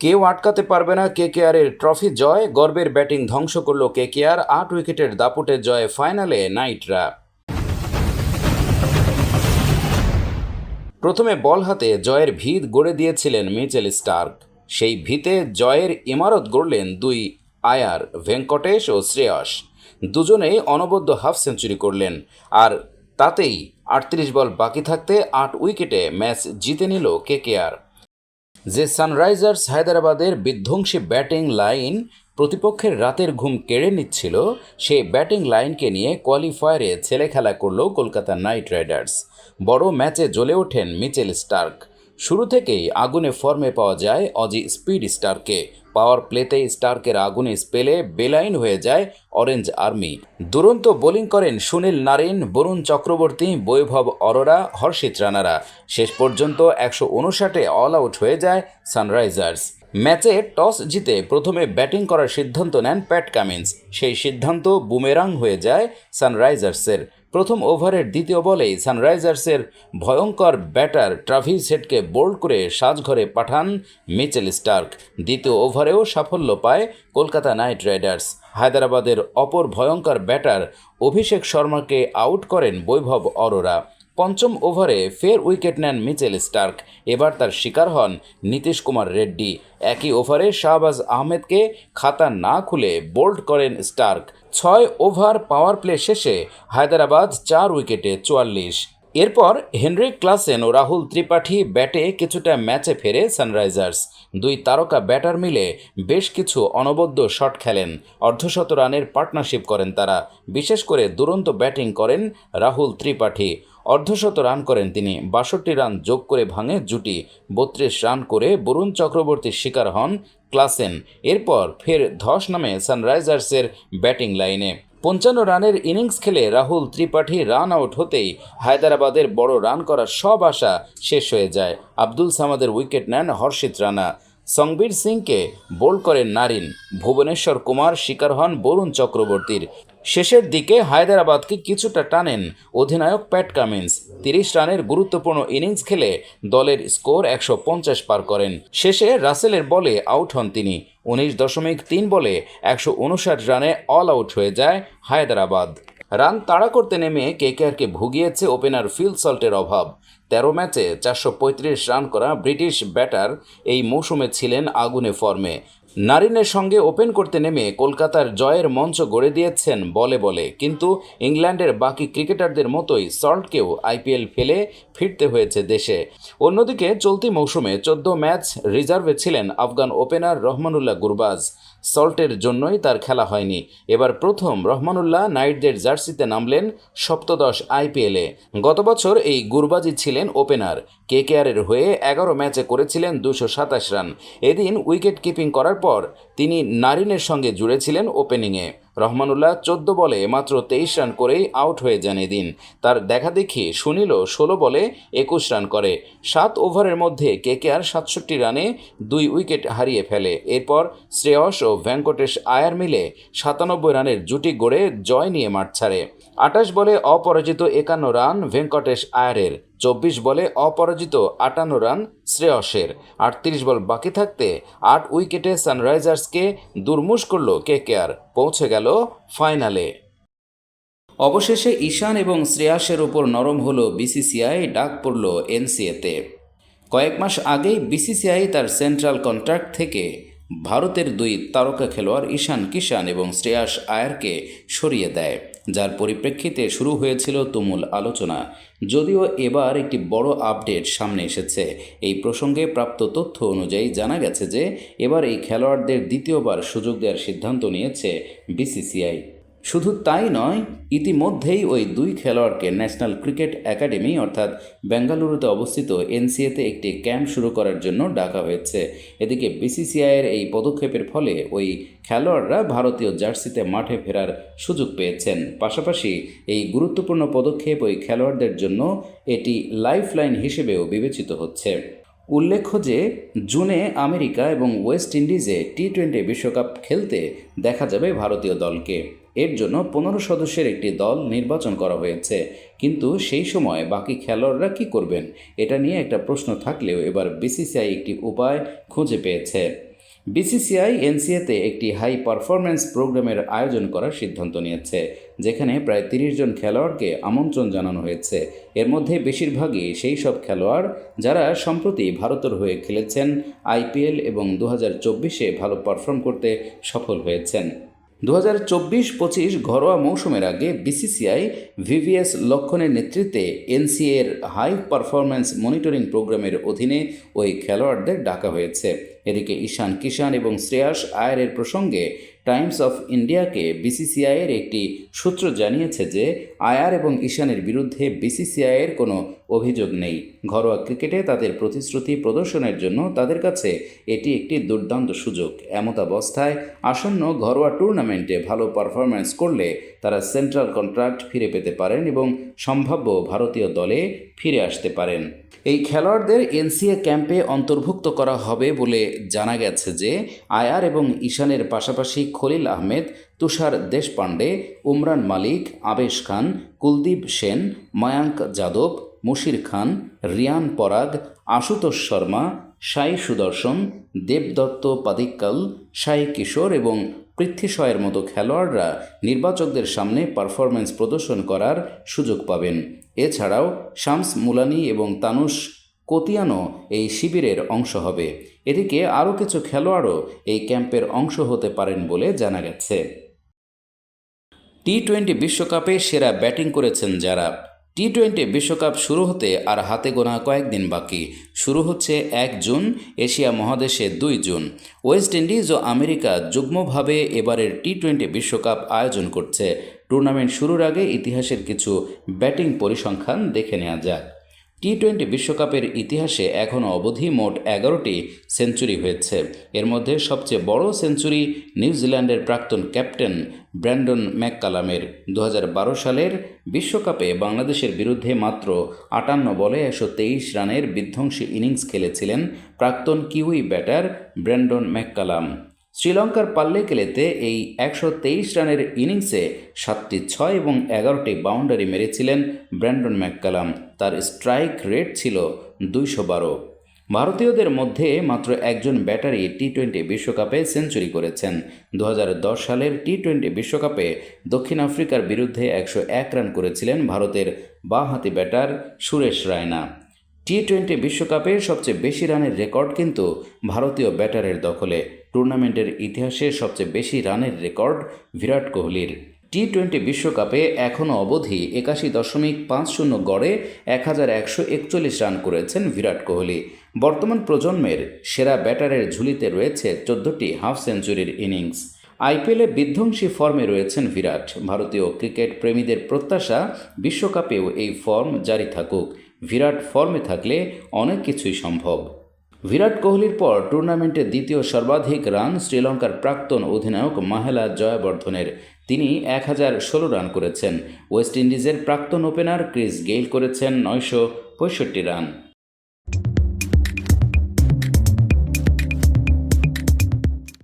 কেউ আটকাতে পারবে না কে কেআরের ট্রফি জয়, গর্বের ব্যাটিং ধ্বংস করল কে কেআর আট উইকেটের দাপুটে জয় ফাইনালে নাইটরা প্রথমে বল হাতে জয়ের ভিত গড়ে দিয়েছিলেন মিচেল স্টার্ক। সেই ভিতে জয়ের ইমারত গড়লেন দুই আয়ার ভেঙ্কটেশ ও শ্রেয়স। দুজনেই অনবদ্য হাফ সেঞ্চুরি করলেন, আর তাতেই আটত্রিশ বল বাকি থাকতে আট উইকেটে ম্যাচ জিতে নিল কেকেআর। যে সানরাইজার্স হায়দ্রাবাদের বিধ্বংসী ব্যাটিং লাইন প্রতিপক্ষের রাতের ঘুম কেড়ে নিচ্ছিল সেই ব্যাটিং লাইনকে নিয়ে কোয়ালিফায়ারে ছেলে খেলা করল কলকাতা নাইট রাইডার্স। বড় ম্যাচে জ্বলে ওঠেন মিচেল স্টার্ক। শুরু থেকেই আগুনে ফর্মে পাওয়া যায় অজি স্পিড স্টারকে। পাওয়ার প্লেতে স্টার্কের আগুনে স্পেলে বেলাইন হয়ে যায় অরেঞ্জ আর্মি। দুরন্ত বোলিং করেন সুনীল নারিন, বরুণ চক্রবর্তী, বৈভব অরোরা, হর্ষিত রানারা। শেষ পর্যন্ত একশো উনষাটে অল আউট হয়ে যায় সানরাইজার্স। ম্যাচে টস জিতে প্রথমে ব্যাটিং করার সিদ্ধান্ত নেন প্যাট কামিন্স। সেই সিদ্ধান্ত বুমেরাং হয়ে যায় সানরাইজার্সের। প্রথম ওভারের দ্বিতীয় বলেই সানরাইজার্সের ভয়ঙ্কর ব্যাটার ট্রাভিস সেটকে বোল্ড করে সাজঘরে পাঠান মিচেল স্টার্ক। দ্বিতীয় ওভারেও সাফল্য পায় কলকাতা নাইট রাইডার্স। হায়দরাবাদের অপর ভয়ঙ্কর ব্যাটার অভিষেক শর্মাকে আউট করেন বৈভব অরোরা। পঞ্চম ওভারে ফের উইকেট নেন মিচেল স্টার্ক। এবার তার শিকার হন নীতিশ কুমার রেড্ডি। একই ওভারে শাহবাজ আহমেদকে খাতা না খুলে বোল্ড করেন স্টার্ক। ছয় ওভার পাওয়ার প্লে শেষে হায়দ্রাবাদ চার উইকেটে চুয়াল্লিশ। এরপর হেনরিক ক্লাসেন ও রাহুল ত্রিপাঠী ব্যাটে কিছুটা ম্যাচে ফেরে সানরাইজার্স। দুই তারকা ব্যাটার মিলে বেশ কিছু অনবদ্য শট খেলেন। অর্ধশত রানের পার্টনারশিপ করেন তারা। বিশেষ করে দুরন্ত ব্যাটিং করেন রাহুল ত্রিপাঠী। অর্ধশত রান করেন তিনি। বাষট্টি রান যোগ করে ভাঙে জুটি, বত্রিশ রান করে বরুণ চক্রবর্তীর শিকার হন ক্লাসেন। এরপর ফের ধস নামে সানরাইজার্সের ব্যাটিং লাইনে। পঞ্চান্ন রানের ইনিংস খেলে রাহুল ত্রিপাঠী রান আউট হতেই হায়দ্রাবাদের বড় রান করার সব আশা শেষ হয়ে যায়। আব্দুল সামাদের উইকেট নেন হর্ষিত রানা। সংবীর সিংকে বোল্ড করেন নারিন। ভুবনেশ্বর কুমার শিকার হন বরুণ চক্রবর্তীর। শেষের দিকে হায়দ্রাবাদকে কিছুটা টানেন অধিনায়ক প্যাট কামিন্স। তিরিশ রানের গুরুত্বপূর্ণ ইনিংস খেলে দলের স্কোর একশো পঞ্চাশ পার করেন। শেষে রাসেলের বলে আউট হন তিনি। উনিশ দশমিক তিন বলে একশো উনষাট রানে অল আউট হয়ে যায় হায়দ্রাবাদ। রান তাড়া করতে নেমে কেকেআরকে ভুগিয়েছে ওপেনার ফিল সল্টের অভাব। তেরো ম্যাচে চারশো পঁয়ত্রিশ রান করা ব্রিটিশ ব্যাটার এই মৌসুমে ছিলেন আগুনে ফর্মে। নারিনের সঙ্গে ওপেন করতে নেমে কলকাতার জয়ের মঞ্চ গড়ে দিয়েছেন বলে বলে। কিন্তু ইংল্যান্ডের বাকি ক্রিকেটারদের মতোই সল্টকেও আইপিএল ফেলে ফিরতে হয়েছে দেশে। অন্যদিকে চলতি মৌসুমে চোদ্দ ম্যাচ রিজার্ভে ছিলেন আফগান ওপেনার রহমানুল্লাহ গুরবাজ। সল্টের জন্যই তার খেলা হয়নি। এবার প্রথম রহমানুল্লাহ নাইটদের জার্সিতে নামলেন সপ্তদশ আইপিএলে গত বছর এই গুরবাজি ছিলেন ওপেনার। কে কেকেআরের হয়ে এগারো ম্যাচে করেছিলেন দুশো সাতাশ রান। এদিন উইকেট কিপিং করার পর তিনি নারিনের সঙ্গে জুড়েছিলেন ওপেনিংয়ে। রহমানুল্লাহ চোদ্দ বলে মাত্র তেইশ রান করেই আউট হয়ে যান এদিন। তার দেখা দেখি সুনীলও ষোলো বলে একুশ রান করে। সাত ওভারের মধ্যে কেকেআর সাতষট্টি রানে দুই উইকেট হারিয়ে ফেলে। এরপর শ্রেয়স ও ভেঙ্কটেশ আয়ার মিলে সাতানব্বই রানের জুটি গড়ে জয় নিয়ে মাঠ ছাড়ে। আটাশ বলে অপরাজিত একান্ন রান ভেঙ্কটেশ আয়ারের, চব্বিশ বলে অপরাজিত আটান্ন রান শ্রেয়সের, আটত্রিশ বল বাকি থাকতে আট উইকেটে সানরাইজার্সকে দুর্মুশ করল কেকেআর, পৌঁছে গেল ফাইনালে। অবশেষে ঈশান এবং শ্রেয়াসের উপর নরম হলো বিসিসিআই, ডাক পড়ল এনসিএতে। কয়েক মাস আগেই বিসিসিআই তার সেন্ট্রাল কন্ট্রাক্ট থেকে ভারতের দুই তারকা খেলোয়াড় ঈশান কিষান এবং শ্রেয়াস আয়ারকে সরিয়ে দেয়। যার পরিপ্রেক্ষিতে শুরু হয়েছিল তুমুল আলোচনা। যদিও এবার একটি বড় আপডেট সামনে এসেছে। এই প্রসঙ্গে প্রাপ্ত তথ্য অনুযায়ী জানা গেছে যে, এবার এই খেলোয়াড়দের দ্বিতীয়বার সুযোগ দেওয়ার সিদ্ধান্ত নিয়েছে বিসিসিআই। শুধু তাই নয়, ইতিমধ্যেই ওই দুই খেলোয়াড়কে ন্যাশনাল ক্রিকেট একাডেমি অর্থাৎ বেঙ্গালুরুতে অবস্থিত এনসিএতে একটি ক্যাম্প শুরু করার জন্য ডাকা হয়েছে। এদিকে বিসিসিআইয়ের এই পদক্ষেপের ফলে ওই খেলোয়াড়রা ভারতীয় জার্সিতে মাঠে ফেরার সুযোগ পেয়েছেন। পাশাপাশি এই গুরুত্বপূর্ণ পদক্ষেপ ওই খেলোয়াড়দের জন্য এটি লাইফলাইন হিসেবেও বিবেচিত হচ্ছে। উল্লেখ্য যে, জুনে আমেরিকা এবং ওয়েস্ট ইন্ডিজে টি টোয়েন্টি বিশ্বকাপ খেলতে দেখা যাবে ভারতীয় দলকে। এর জন্য পনেরো সদস্যের একটি দল নির্বাচন করা হয়েছে। কিন্তু সেই সময় বাকি খেলোয়াড়রা কি করবেন? এটা নিয়ে একটা প্রশ্ন থাকলেও এবার বিসিসিআই একটি উপায় খুঁজে পেয়েছে। বিসিসিআই এনসিএতে একটি হাই পারফরম্যান্স প্রোগ্রামের আয়োজন করার সিদ্ধান্ত নিয়েছে, যেখানে প্রায় তিরিশ জন খেলোয়াড়কে আমন্ত্রণ জানানো হয়েছে। এর মধ্যে বেশিরভাগই সেই সব খেলোয়াড় যারা সম্প্রতি ভারতের হয়ে খেলেছেন, আইপিএল এবং দু হাজার চব্বিশে ভালো পারফর্ম করতে সফল হয়েছেন। দু হাজার চব্বিশ পঁচিশ ঘরোয়া মৌসুমের আগে বিসিসিআই ভিভিএস লক্ষণের নেতৃত্বে এনসিএর হাই পারফরম্যান্স মনিটরিং প্রোগ্রামের অধীনে ওই খেলোয়াড়দের ডাকা হয়েছে। এদিকে ঈশান কিষান এবং শ্রেয়াস আয়ারের প্রসঙ্গে টাইমস অফ ইন্ডিয়াকে বিসিসিআইয়ের একটি সূত্র জানিয়েছে যে আয়ার এবং ঈশানের বিরুদ্ধে বিসিসিআইয়ের কোনো অভিযোগ নেই। ঘরোয়া ক্রিকেটে তাদের প্রতিশ্রুতি প্রদর্শনের জন্য তাদের কাছে এটি একটি দুর্দান্ত সুযোগ। এমতাবস্থায় আসন্ন ঘরোয়া টুর্নামেন্টে ভালো পারফরম্যান্স করলে তারা সেন্ট্রাল কন্ট্রাক্ট ফিরে পেতে পারেন এবং সম্ভাব্য ভারতীয় দলে ফিরে আসতে পারেন। এই খেলোয়াড়দের এনসিএ ক্যাম্পে অন্তর্ভুক্ত করা হবে বলে জানা গেছে যে আয়ার এবং ঈশানের পাশাপাশি খলিল আহমেদ, তুষার দেশপাণ্ডে, উমরান মালিক, আবেশ খান, কুলদীপ সেন, মায়াঙ্ক যাদব মুশির খান, রিয়ান পরাগ, আশুতোষ শর্মা, সাই সুদর্শন, দেবদত্ত পাদিক্কাল, সাই কিশোর এবং পৃথ্বীশয়ের মতো খেলোয়াড়রা নির্বাচকদের সামনে পারফরম্যান্স প্রদর্শন করার সুযোগ পাবেন। এছাড়াও শামস মুলানি এবং তানুষ কোতিয়ানো এই শিবিরের অংশ হবে। এদিকে আরও কিছু খেলোয়াড়ও এই ক্যাম্পের অংশ হতে পারেন বলে জানা গেছে। টি টোয়েন্টি বিশ্বকাপে সেরা ব্যাটিং করেছেন যারা। টি টোয়েন্টি বিশ্বকাপ শুরু হতে আর হাতে গোনা কয়েকদিন বাকি। শুরু হচ্ছে এক জুন, এশিয়া মহাদেশে দুই জুন। ওয়েস্ট ইন্ডিজ ও আমেরিকা যুগ্মভাবে এবারের টি টোয়েন্টি বিশ্বকাপ আয়োজন করছে। টুর্নামেন্ট শুরুর আগে ইতিহাসের কিছু ব্যাটিং পরিসংখ্যান দেখে নেওয়া যাক। টি টোয়েন্টি বিশ্বকাপের ইতিহাসে এখনও অবধি মোট এগারোটি সেঞ্চুরি হয়েছে। এর মধ্যে সবচেয়ে বড় সেঞ্চুরি নিউজিল্যান্ডের প্রাক্তন ক্যাপ্টেন ব্র্যান্ডন ম্যাককালামের। দু হাজার বারো সালের বিশ্বকাপে বাংলাদেশের বিরুদ্ধে মাত্র আটান্ন বলে একশো তেইশ রানের বিধ্বংসী ইনিংস খেলেছিলেন প্রাক্তন কিউই ব্যাটার ব্র্যান্ডন ম্যাককালাম। শ্রীলঙ্কার পাল্লে কেলেতে এই একশো তেইশ রানের ইনিংসে সাতটি ছয় এবং এগারোটি বাউন্ডারি মেরেছিলেন ব্র্যান্ডন ম্যাককালাম। তার স্ট্রাইক রেট ছিল দুইশো বারো। ভারতীয়দের মধ্যে মাত্র একজন ব্যাটারি টি টোয়েন্টি বিশ্বকাপে সেঞ্চুরি করেছেন। দু হাজার দশ সালের টি টোয়েন্টি বিশ্বকাপে দক্ষিণ আফ্রিকার বিরুদ্ধে একশো এক রান করেছিলেন ভারতের বাঁহাতি batter Suresh Raina. T twenty বিশ্বকাপে সবচেয়ে বেশি রানের রেকর্ড কিন্তু ভারতীয় ব্যাটারের দখলে। টুর্নামেন্টের ইতিহাসে সবচেয়ে বেশি রানের রেকর্ড বিরাট কোহলির। টি টোয়েন্টি বিশ্বকাপে এখনও অবধি একাশি দশমিক পাঁচ শূন্য গড়ে এক হাজার একশো একচল্লিশ রান করেছেন বিরাট কোহলি। বর্তমান প্রজন্মের সেরা ব্যাটারের ঝুলিতে রয়েছে চোদ্দোটি হাফ সেঞ্চুরির ইনিংস। আইপিএলে বিধ্বংসী ফর্মে রয়েছেন বিরাট। ভারতীয় ক্রিকেট প্রেমীদের প্রত্যাশা বিশ্বকাপেও এই ফর্ম জারি থাকুক। বিরাট ফর্মে থাকলে অনেক কিছুই সম্ভব। বিরাট কোহলির পর টুর্নামেন্টে দ্বিতীয় সর্বাধিক রান শ্রীলঙ্কার প্রাক্তন অধিনায়ক মাহেলা জয়াবর্ধনের। তিনি এক হাজার ষোলো রান করেছেন। ওয়েস্ট ইন্ডিজের প্রাক্তন ওপেনার ক্রিস গেইল করেছেন নয়শো পঁয়ষট্টি রান।